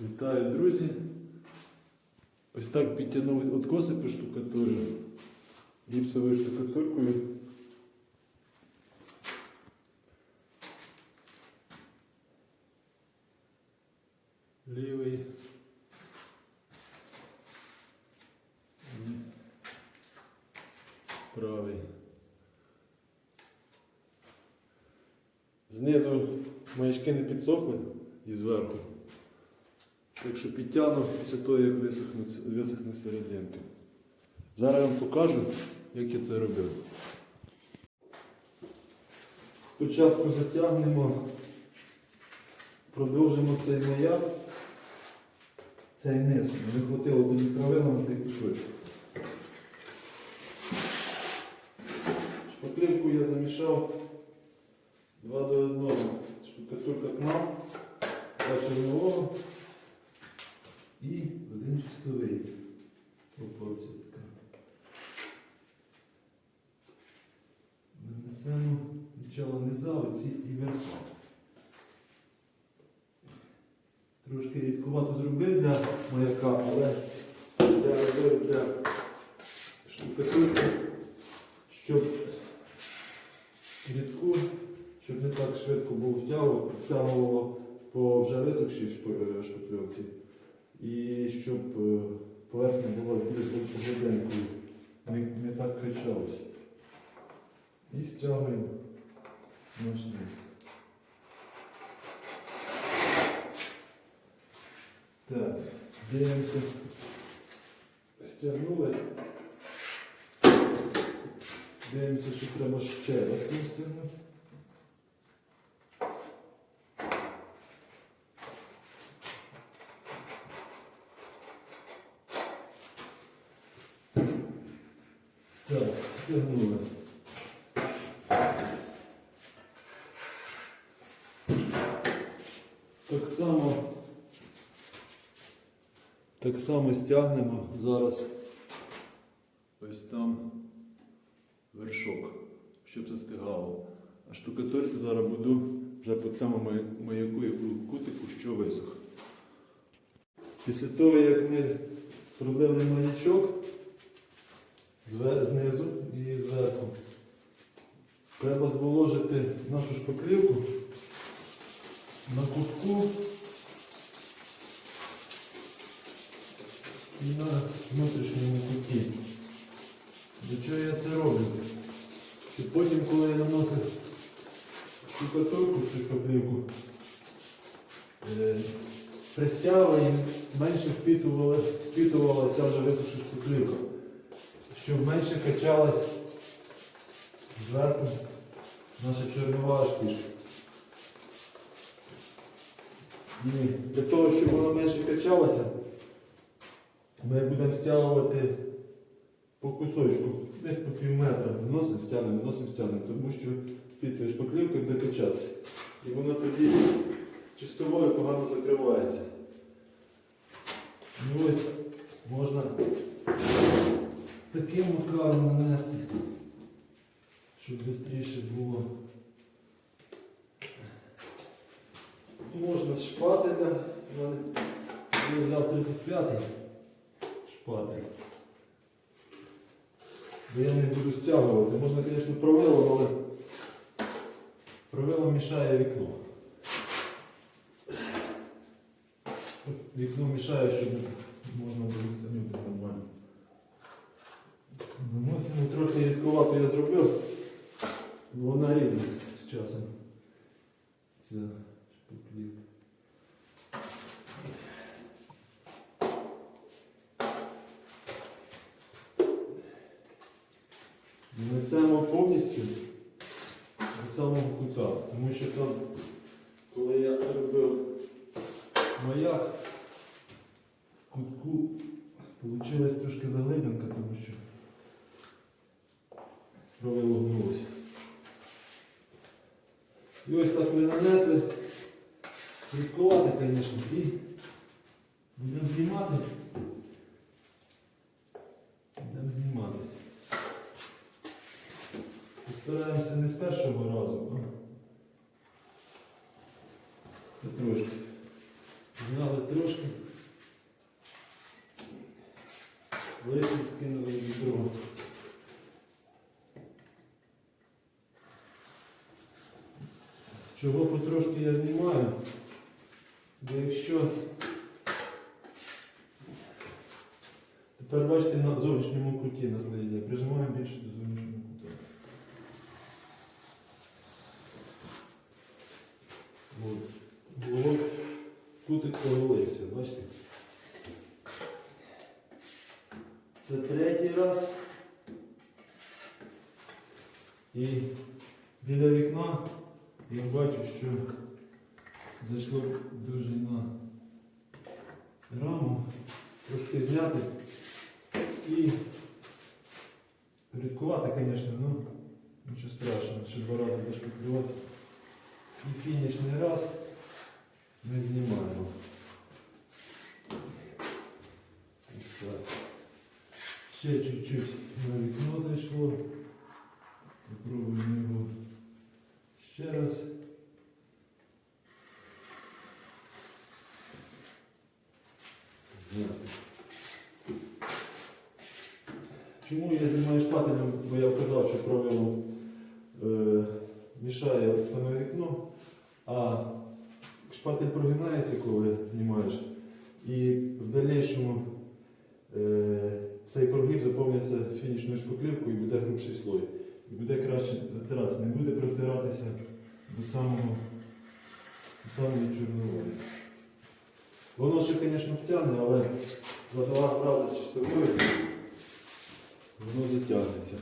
Вітаю, друзі. Ось так підтягнув откоси по штукатурі гіпсовою штукатуркою. Лівий. Правий. Знизу маячки не підсохли і зверху. Так що підтягну після того, як висохне, серединка. Зараз я вам покажу, як я це робив. Спочатку затягнемо, продовжимо цей маяк, цей низ. Не хватило до травила на цей кусочок. Шпаклівку я замішав 2 до 1. Штукатурка к нам, два чорнового і один чистовий. Пропорція така. Нанесемо спочатку низа, оці і верха. Трошки рідкувато зробив для маяка, але я робив для штукатурки, щоб рідку, щоб не так швидко був втягував, втягувало по вже висохшій шп- шпакльовці. І щоб е, поверхня була більш глибинкою, не, не так кричалось. І стягуємо наш низ. Так, дивимося. Стягнули. Дивимося, що треба ще раз стягнути. Стягнули. Так само, так само стягнемо зараз ось там вершок, щоб застигало. А штукатурити зараз буду вже по цьому мая- маяку і кутику, що висох. Після того, як ми пробили маячок, знизу і зверху. Треба зволожити нашу шпаклівку на кутку і на внутрішньому куті. До чого я це роблю? І потім, коли я наносив штукатурку, цю шпаклівку, е, пристягував і менше впітувала, впітувала ця вже висохша шпаклівка щоб менше качалась зверху наша чорнова. І для того, щоб вона менше качалася, ми будемо стягувати по кусочку, десь по пів метра. Виносимо, стягнемо, виносимо, стягнемо, тому що підпиш поклівка буде качатися. І воно тоді чистовою погано закривається. Ну ось можна таким макаром нанести, щоб швидше було. Можна з шпателя. Я взяв 35-й шпатель. Бо я не буду стягувати. Можна, звісно, провилом, але провилом мішає вікно. Вікно мішає, щоб можна було стягнути нормально. Наносимо трохи рідкувато я зробив, бо вона рідна з часом. Ця шпаклівка. Несемо повністю до самого кута, тому що там, коли я робив маяк, в кутку вийшла трошки заглибинка, тому що провело гнулося. І ось так ми нанесли. Рідкувати, звісно, і будемо знімати. Будемо знімати. Постараємося не з першого разу, а потрошки. Зняли трошки. його. Чого потрошки я знімаю? Бо якщо тепер бачите на зовнішньому куті наслоєння, прижимаємо більше до зовнішнього кута. Було кутик провалився, бачите? Це третій раз. І біля вікна я бачу, що зайшло дуже на раму. Трошки зняти і рідкувати, звісно, ну нічого страшного, ще два рази теж підкриватися. І фінішний раз ми знімаємо. Ще чуть-чуть на вікно зайшло. Попробуємо його ще раз. Чому я знімаю шпателем, бо я вказав, що правило е, мішає саме вікно, а шпатель прогинається, коли знімаєш, і в дальнішому е, цей прогиб заповниться фінішною шпаклівкою і буде грубший слой. І буде краще затиратися, не буде протиратися до самого до самої чорнової. Воно ще, звісно, втягне, але за два рази чистовою воно затягнеться.